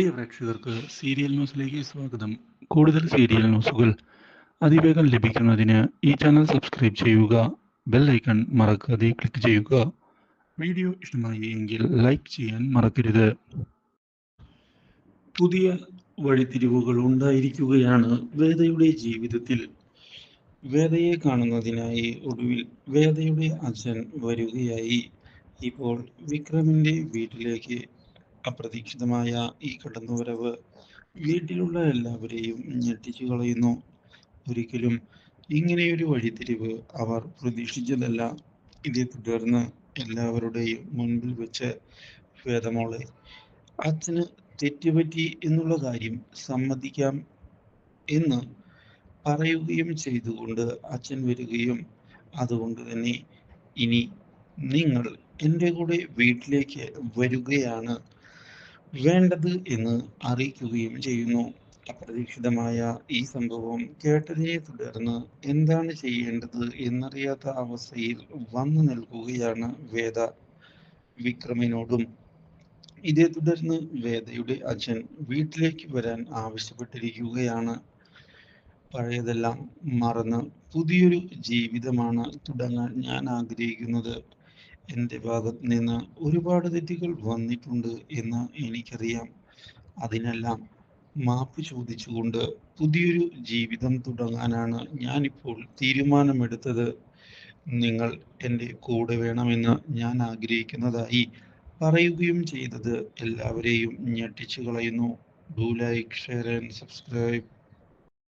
പ്രിയ പ്രേക്ഷകർക്ക് സീരിയൽ ന്യൂസിലേക്ക് സ്വാഗതം. കൂടുതൽ സീരിയൽ ന്യൂസുകൾ അതിവേഗം ലഭിക്കുന്നതിന് ഈ ചാനൽ സബ്സ്ക്രൈബ് ചെയ്യുക ബെൽ ഐക്കൺ മറക്കാതെ ക്ലിക്ക് ചെയ്യുക. വീഡിയോ ഇഷ്ടമായി എങ്കിൽ ലൈക്ക് ചെയ്യാൻ മറക്കരുത്. പുതിയ വഴിത്തിരിവുകൾ ഉണ്ടായിരിക്കുകയാണ് വേദയുടെ ജീവിതത്തിൽ. വേദയെ കാണുന്നതിനായി ഒടുവിൽ വേദയുടെ അച്ഛൻ വരികയായി. ഇപ്പോൾ വിക്രമിന്റെ വീട്ടിലേക്ക് അപ്രതീക്ഷിതമായ ഈ കടന്നുവരവ് വീട്ടിലുള്ള എല്ലാവരെയും ഞെട്ടിച്ചു കളയുന്നു. ഒരിക്കലും ഇങ്ങനെയൊരു വഴിത്തിരിവ് അവർ പ്രതീക്ഷിച്ചതല്ല. ഇതേ തുടർന്ന് എല്ലാവരുടെയും മുൻപിൽ വെച്ച് വേദമോളെ അച്ഛന് തെറ്റുപറ്റി എന്നുള്ള കാര്യം സമ്മതിക്കാം എന്ന് പറയുകയും ചെയ്തുകൊണ്ട് അച്ഛൻ വരികയും അതുകൊണ്ട് തന്നെ ഇനി നിങ്ങൾ എന്റെ കൂടെ വീട്ടിലേക്ക് വരികയാണ് വേണ്ടത് എന്ന് അറിയിക്കുകയും ചെയ്യുന്നു. അപ്രതീക്ഷിതമായ ഈ സംഭവം കേട്ടതിനെ തുടർന്ന് എന്താണ് ചെയ്യേണ്ടത് എന്നറിയാത്ത അവസ്ഥയിൽ വന്നു നിൽക്കുകയാണ് വേദ വിക്രമിനോടും. ഇതേ തുടർന്ന് വേദയുടെ അച്ഛൻ വീട്ടിലേക്ക് വരാൻ ആവശ്യപ്പെട്ടിരിക്കുകയാണ്. പഴയതെല്ലാം മറന്ന് പുതിയൊരു ജീവിതമാണ് തുടങ്ങാൻ ഞാൻ ആഗ്രഹിക്കുന്നത്. എന്റെ ഭാഗത്ത് നിന്ന് ഒരുപാട് തെറ്റുകൾ വന്നിട്ടുണ്ട് എന്ന് എനിക്കറിയാം. അതിനെല്ലാം മാപ്പ് ചോദിച്ചുകൊണ്ട് പുതിയൊരു ജീവിതം തുടങ്ങാനാണ് ഞാനിപ്പോൾ തീരുമാനമെടുത്തത്. നിങ്ങൾ എന്റെ കൂടെ വേണമെന്ന് ഞാൻ ആഗ്രഹിക്കുന്നതായി പറയുകയും ചെയ്തത് എല്ലാവരെയും ഞെട്ടിച്ചു കളയുന്നു. Do like share and subscribe